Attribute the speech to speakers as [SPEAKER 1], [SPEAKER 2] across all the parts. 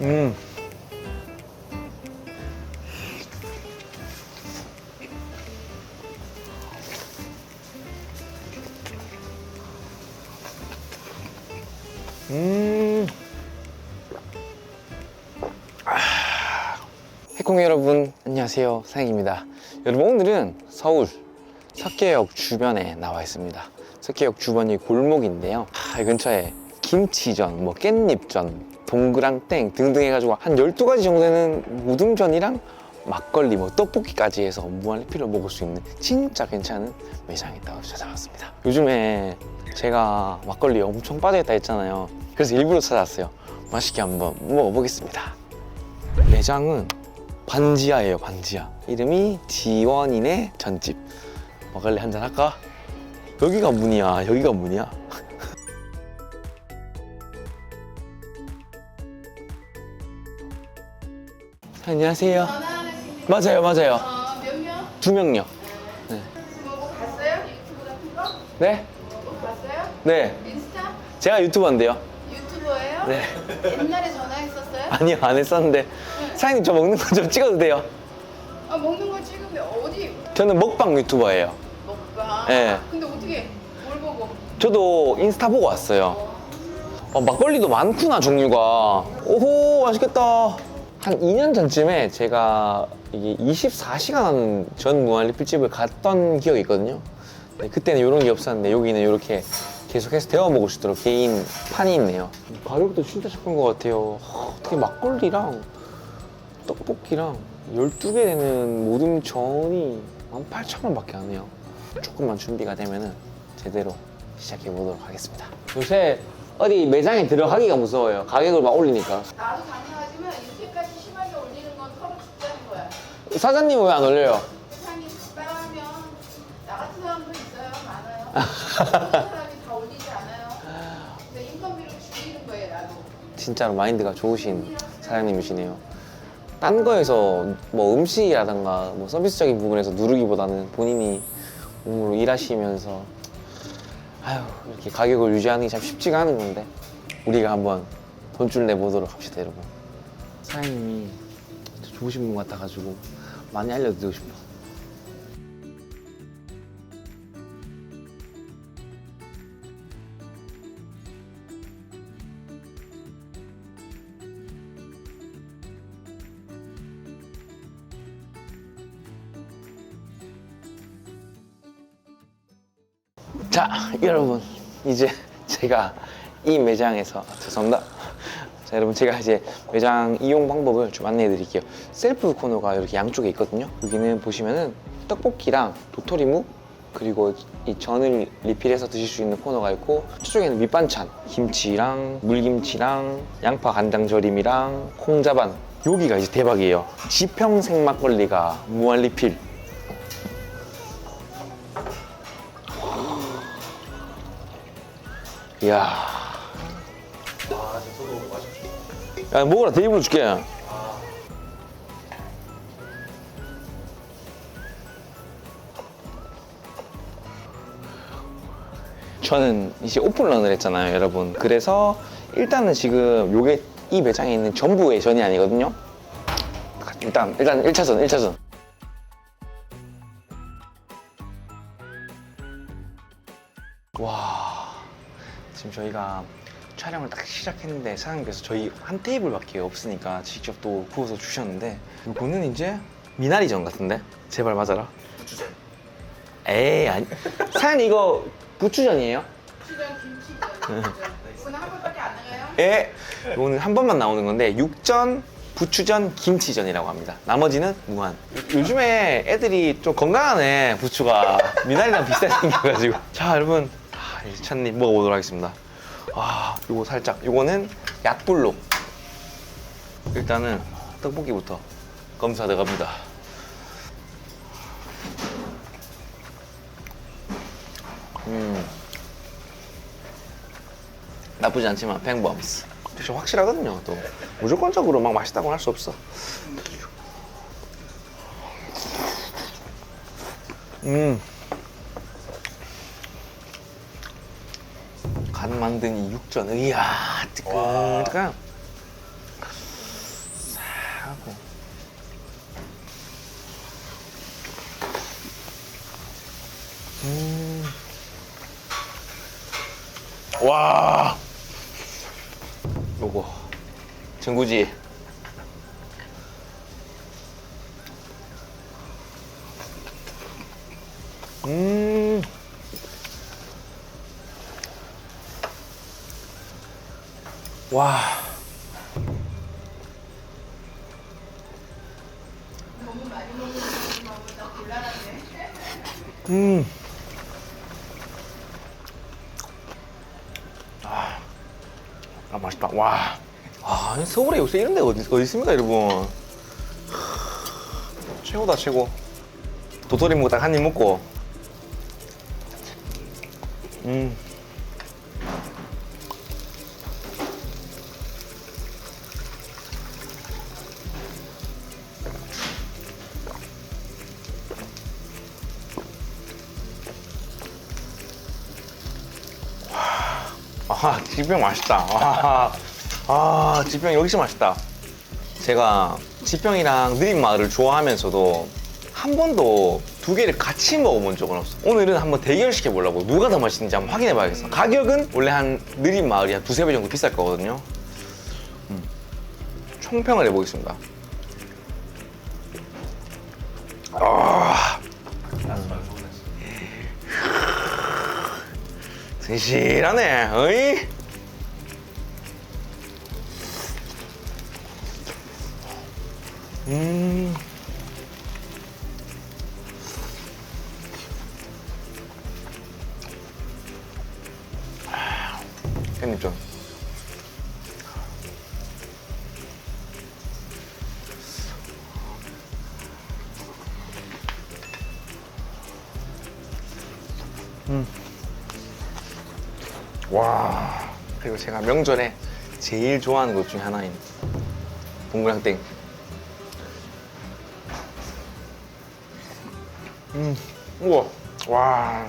[SPEAKER 1] 음. 음. 해콩 여러분 안녕하세요. 사행입니다. 여러분 오늘은 서울 석계역 주변에 나와 있습니다. 석계역 주변이 골목인데요. 아, 이 근처에 김치전, 뭐 깻잎전, 동그랑땡 등등 해가지고 한 12가지 정도 되는 무등전이랑 막걸리, 뭐 떡볶이까지 해서 무한리필로 먹을 수 있는 진짜 괜찮은 매장이 있다고 찾아왔습니다. 요즘에 제가 막걸리 엄청 빠져있다 했잖아요. 그래서 일부러 찾아왔어요. 맛있게 한번 먹어보겠습니다. 매장은 반지하예요 반지하. 이름이 지원인의 전집. 막걸리 한잔 할까? 여기가 문이야 여기가 문이야 안녕하세요
[SPEAKER 2] 전화하는
[SPEAKER 1] 맞아요 맞아요
[SPEAKER 2] 어, 몇 명?
[SPEAKER 1] 두 명요
[SPEAKER 2] 뭐 봤어요? 유튜브 같은 거?
[SPEAKER 1] 네?
[SPEAKER 2] 뭐 봤어요?
[SPEAKER 1] 네
[SPEAKER 2] 인스타?
[SPEAKER 1] 제가 유튜버인데요
[SPEAKER 2] 유튜버예요?
[SPEAKER 1] 네
[SPEAKER 2] 옛날에 전화했었어요?
[SPEAKER 1] 아니요 안 했었는데 사장님 저 먹는 거 좀 찍어도 돼요
[SPEAKER 2] 아 먹는 거 찍으면 어디
[SPEAKER 1] 저는 먹방 유튜버예요
[SPEAKER 2] 먹방?
[SPEAKER 1] 네.
[SPEAKER 2] 근데 어떻게 뭘 보고?
[SPEAKER 1] 저도 인스타 보고 왔어요 어, 막걸리도 많구나 종류가 오호 맛있겠다 한 2년 전쯤에 제가 이게 24시간 하는 전 무한 리필집을 갔던 기억이 있거든요. 네, 그때는 이런 게 없었는데 여기는 이렇게 계속해서 데워 먹을 수 있도록 개인 판이 있네요. 가격도 진짜 착한 것 같아요. 하, 어떻게 막걸리랑 떡볶이랑 12개 되는 모든 전이 18,000원 밖에 안 해요. 조금만 준비가 되면은 제대로 시작해 보도록 하겠습니다. 요새 어디 매장에 들어가기가 무서워요. 가격을 막 올리니까.
[SPEAKER 2] 나도 가능하지만 이렇게까지 심하게 올리는 건 서로 죽자는 거야
[SPEAKER 1] 사장님은 왜안 올려요?
[SPEAKER 2] 세상이 따라하면 나 같은 사람도 있어요 많아요. 모든 사람이 다 올리지 않아요. 근데 인건비를 줄이는 거예요 나도.
[SPEAKER 1] 진짜로 마인드가 좋으신 사장님이시네요. 딴 거에서 뭐 음식이라던가 뭐 서비스적인 부분에서 누르기보다는 본인이 몸으로 일하시면서 아유 이렇게 가격을 유지하는 게 참 쉽지가 않은 건데 우리가 한번 돈줄 내보도록 합시다 여러분. 사장님이 진짜 좋으신 분 같아가지고 많이 알려드리고 싶어. 자 여러분 이제 제가 이 매장에서 죄송합니다 자 여러분 제가 이제 매장 이용 방법을 좀 안내해 드릴게요. 셀프 코너가 이렇게 양쪽에 있거든요. 여기는 보시면은 떡볶이랑 도토리묵 그리고 이 전을 리필해서 드실 수 있는 코너가 있고 저쪽에는 밑반찬 김치랑 물김치랑 양파 간장절임이랑 콩자반. 여기가 이제 대박이에요. 지평생 막걸리가 무한 리필. 이야. 야, 먹어라. 대입으로 줄게. 저는 이제 오픈런을 했잖아요, 여러분. 그래서 일단은 지금 요게 이 매장에 있는 전부의 전이 아니거든요. 일단, 일단 1차전, 1차전. 와. 지금 저희가 촬영을 딱 시작했는데 사장님께서 저희 한 테이블밖에 없으니까 직접 또 구워서 주셨는데 이거는 이제 미나리전 같은데? 제발 맞아라. 부추전. 에이 아니. 사장님 이거 부추전이에요?
[SPEAKER 2] 고추장 김치전 이거는 한 번밖에 안 나가요?
[SPEAKER 1] 예. 이거는 한 번만 나오는 건데 육전, 부추전, 김치전이라고 합니다. 나머지는 무한. 요- 요즘에 애들이 좀 건강하네 부추가 미나리랑 비슷하게 생겨가지고. 자 여러분, 아, 이제 첫입 먹어보도록 하겠습니다. 와, 요거 살짝. 요거는 약불로. 일단은 떡볶이부터 검사 들어갑니다. 음. 나쁘지 않지만 팽범스 역시 확실하거든요 또 무조건적으로 막 맛있다고 할 수 없어 음. 만든 이 육전. 이야 뜨끈뜨끈. 싸고. 음. 와. 요거. 전구지. 음. 아, 아 맛있다. 와. 아, 서울에 요새 이런 데 어디, 어디 있습니까, 여러분? 최고다, 최고. 도토리 먹고 딱 한 입 먹고. 음. 아, 지병 맛있다. 아, 아, 지병 여기서 맛있다. 제가 지병이랑 느린 마을을 좋아하면서도 한 번도 두 개를 같이 먹어본 적은 없어. 오늘은 한번 대결시켜 보려고 누가 더 맛있는지 한번 확인해 봐야겠어. 가격은 원래 한 느린 마을이 한 두세 배 정도 비쌀 거거든요. 음. 총평을 해보겠습니다. 진실하네, 어이? 음. 깻잎 좀. 와. 그리고 제가 명절에 제일 좋아하는 것 중에 하나인 동그랑땡. 음 우와. 와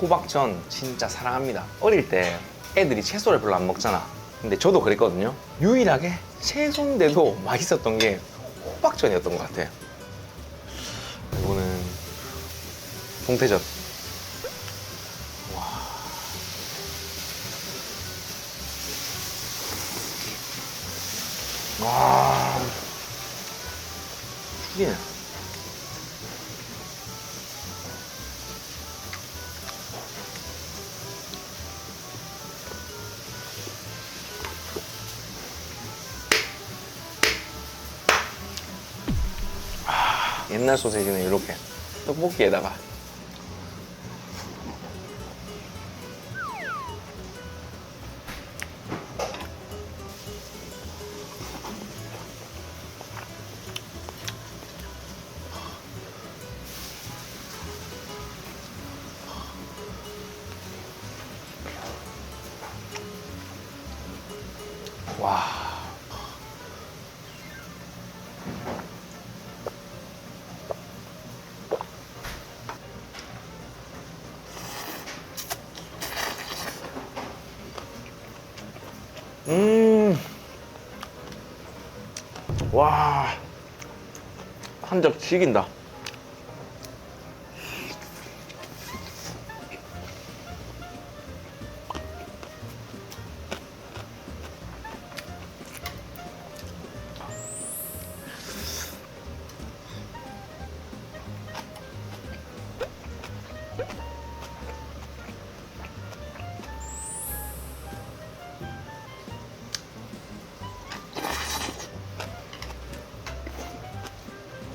[SPEAKER 1] 호박전 진짜 사랑합니다. 어릴 때 애들이 채소를 별로 안 먹잖아. 근데 저도 그랬거든요. 유일하게 채소인데도 맛있었던 게 호박전이었던 것 같아요. 이거는 동태전. 와. 와. 죽이네. 옛날 소세지는 이렇게 떡볶이에다가 와. 와. 한적 튀긴다.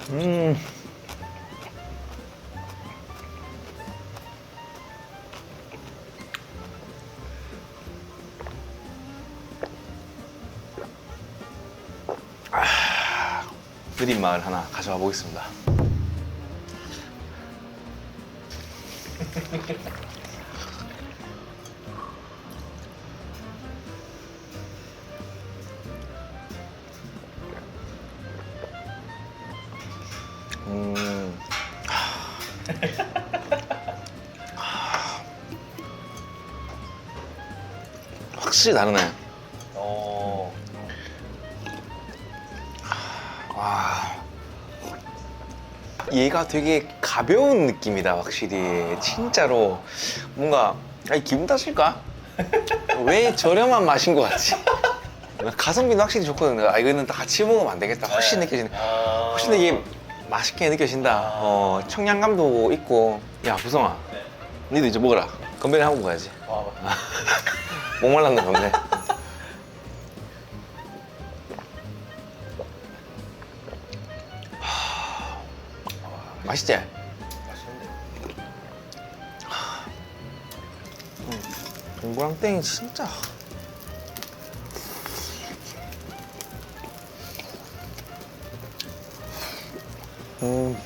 [SPEAKER 1] 음. 아, 마을 하나 가져와 보겠습니다. 음. 확실히 다르네.
[SPEAKER 3] 어.
[SPEAKER 1] 와. 얘가 되게 가벼운 느낌이다 확실히 진짜로 뭔가 아니 기분 탓일까? 왜 저렴한 맛인 것 같지? 가성비는 확실히 좋거든요. 아 이거는 다 같이 먹으면 안 되겠다. 네. 훨씬 느껴지네.
[SPEAKER 3] 아.
[SPEAKER 1] 훨씬 이게 맛있게 느껴진다. 어, 청량감도 있고. 야, 부성아.
[SPEAKER 3] 네.
[SPEAKER 1] 니도 이제 먹어라. 건배를 하고 가야지.
[SPEAKER 3] 와,
[SPEAKER 1] 건데. 하, 맛있지?
[SPEAKER 3] 맛있는데.
[SPEAKER 1] 동그랑땡이 진짜. 음.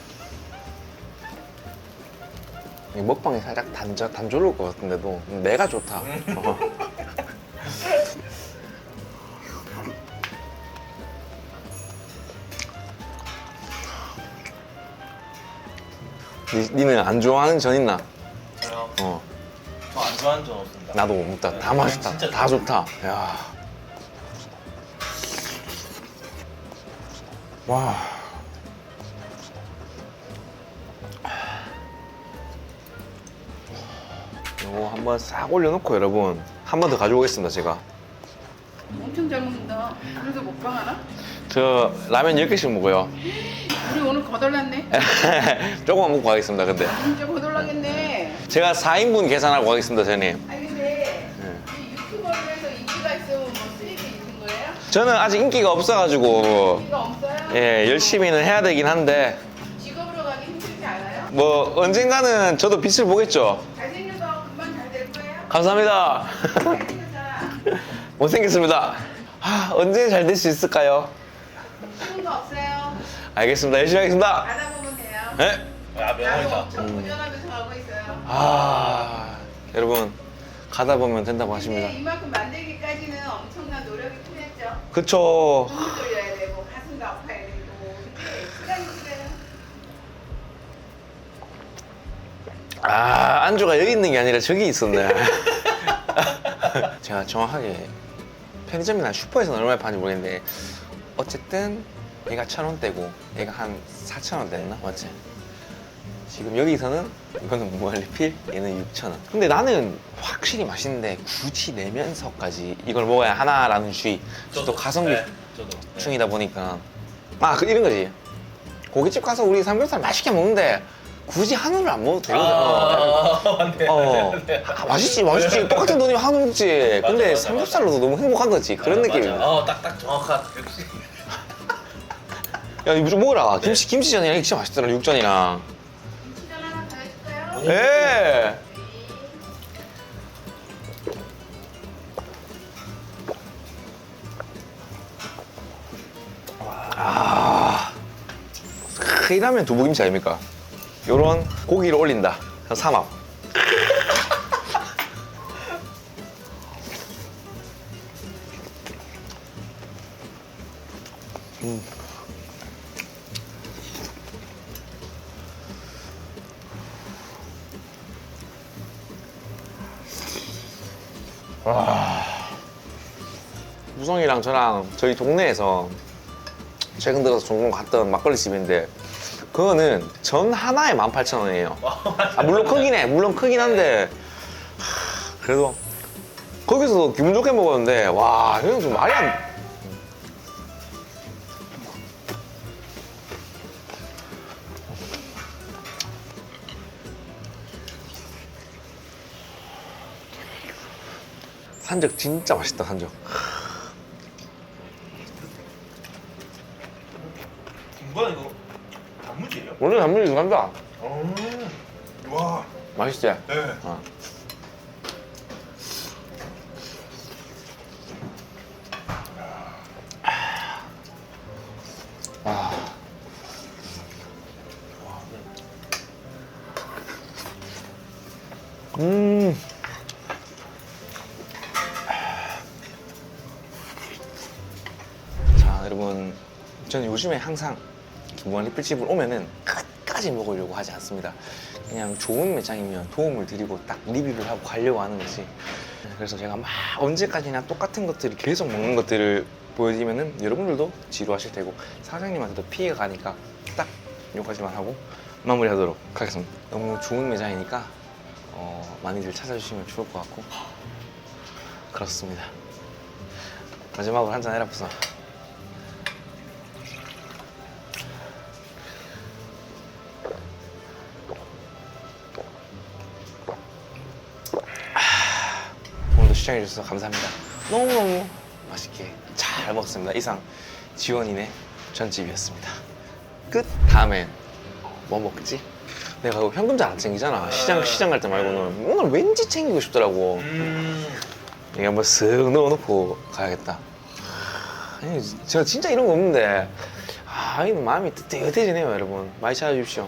[SPEAKER 1] 이 먹방이 살짝 단자, 단조로울 것 같은데도 내가 좋다. 어. 니, 니는 안 좋아하는 전 있나?
[SPEAKER 3] 저요?
[SPEAKER 1] 어.
[SPEAKER 3] 저 안 좋아하는 점 없습니다.
[SPEAKER 1] 나도 못 먹다. 다 맛있다.
[SPEAKER 3] 진짜
[SPEAKER 1] 다 좋다. 야. 와. 이거 한번 싹 올려놓고 여러분 한 번 더 가져오겠습니다 제가
[SPEAKER 2] 엄청 잘 먹는다. 그래서 먹방 하나?
[SPEAKER 1] 저 라면 10개씩 먹어요
[SPEAKER 2] 우리 오늘 거덜났네.
[SPEAKER 1] 조금만 먹고 가겠습니다 근데
[SPEAKER 2] 진짜 거덜나겠네.
[SPEAKER 1] 제가 4인분 계산하고 가겠습니다 저님
[SPEAKER 2] 아니 근데
[SPEAKER 1] 네.
[SPEAKER 2] 이 유튜버를 해서 인기가 있으면 뭐 수익이 있는 거예요?
[SPEAKER 1] 저는 아직 인기가 없어가지고
[SPEAKER 2] 인기가 없어요?
[SPEAKER 1] 예 열심히는 해야 되긴 한데
[SPEAKER 2] 직업으로 가기 힘들지 않아요?
[SPEAKER 1] 뭐 언젠가는 저도 빛을 보겠죠.
[SPEAKER 2] 잘생겨서 금방 잘될 거예요?
[SPEAKER 1] 감사합니다. 못생겼습니다. 아, 언제 잘 될 수 있을까요?
[SPEAKER 2] 거 없어요.
[SPEAKER 1] 알겠습니다. 열심히 하겠습니다.
[SPEAKER 2] 알아보면 돼요.
[SPEAKER 1] 네?
[SPEAKER 3] 야,
[SPEAKER 2] 나도
[SPEAKER 3] 명언이다.
[SPEAKER 2] 엄청 도전하면서 가고 있어요.
[SPEAKER 1] 아, 여러분 가다 보면 된다고 하십니다.
[SPEAKER 2] 근데 이만큼 만들기까지는 엄청난 노력이 필요했죠.
[SPEAKER 1] 그쵸.
[SPEAKER 2] 숨을 돌려야 되고 가슴도 아파야 되고 근데 시간이 필요해요.
[SPEAKER 1] 아, 안주가 여기 있는 게 아니라 저기 있었네. 제가 정확하게 편의점이나 슈퍼에서는 얼마에 파는지 모르겠는데 어쨌든 얘가 천 원대고 얘가 한 사천 원대였나 맞지? 지금 여기서는 이거는 무한리필 얘는 6천 원. 근데 나는 확실히 맛있는데 굳이 내면서까지 이걸 먹어야 하나라는 주의. 또 가성비
[SPEAKER 3] 네, 저도. 네.
[SPEAKER 1] 충이다 보니까 아 그 이런 거지. 고깃집 가서 우리 삼겹살 맛있게 먹는데 굳이 한우를 안 먹어도 되거든. 어.
[SPEAKER 3] 아, 맞네.
[SPEAKER 1] 어.
[SPEAKER 3] 맞네.
[SPEAKER 1] 아, 맛있지, 맛있지. 똑같은 돈이면 한우 먹지.
[SPEAKER 3] 맞아,
[SPEAKER 1] 근데
[SPEAKER 3] 맞아,
[SPEAKER 1] 삼겹살로도 너무 행복한 거지. 그런
[SPEAKER 3] 맞아,
[SPEAKER 1] 느낌이야.
[SPEAKER 3] 맞아. 어, 딱딱 정확한 역시.
[SPEAKER 1] 야, 이거 좀 먹어라. 김치, 김치전이랑 진짜 맛있더라, 육전이랑.
[SPEAKER 2] 김치전 하나 더 해줄까요?
[SPEAKER 3] 오.
[SPEAKER 1] 예. 아. 크, 이라면 두부김치 아닙니까? 요런 고기를 올린다. 삼합. 음. 무성이랑 저랑 저희 동네에서 최근 들어서 종종 갔던 막걸리 집인데 그거는 전 하나에 18,000원이에요. 아, 물론 크긴 해. 물론 크긴 한데 하, 그래도 거기서도 기분 좋게 먹었는데 와 이건 좀 말이 안 산적 진짜 맛있다 산적
[SPEAKER 3] 뭐야 이거?
[SPEAKER 1] 원래 단무지 들어간다
[SPEAKER 3] 음. 와.
[SPEAKER 1] 맛있지?
[SPEAKER 3] 네.
[SPEAKER 1] 어. 아. 음. 자, 여러분. 저는 요즘에 항상 무한 리필집을 오면은 끝까지 먹으려고 하지 않습니다. 그냥 좋은 매장이면 도움을 드리고 딱 리뷰를 하고 가려고 하는 거지. 그래서 제가 막 언제까지나 똑같은 것들을 계속 먹는 것들을 보여드리면은 여러분들도 지루하실 테고 사장님한테도 피해가 가니까 딱 여기까지만 하고 마무리하도록 하겠습니다. 너무 좋은 매장이니까 어, 많이들 찾아주시면 좋을 것 같고 그렇습니다. 마지막으로 한 잔 해라 부서. 시청해주셔서 감사합니다. 너무너무 맛있게 잘 먹었습니다. 이상 지원이네 전집이었습니다. 끝. 다음엔 뭐 먹지? 내가 그거 현금 잘 안 챙기잖아. 시장 시장 갈 때 말고는 오늘 왠지 챙기고 싶더라고.
[SPEAKER 3] 음.
[SPEAKER 1] 이게 한번 쓱 넣어놓고 가야겠다. 아니, 제가 진짜 이런 거 없는데, 아, 이 마음이 뜨뜻해지네요, 여러분. 많이 찾아주십시오.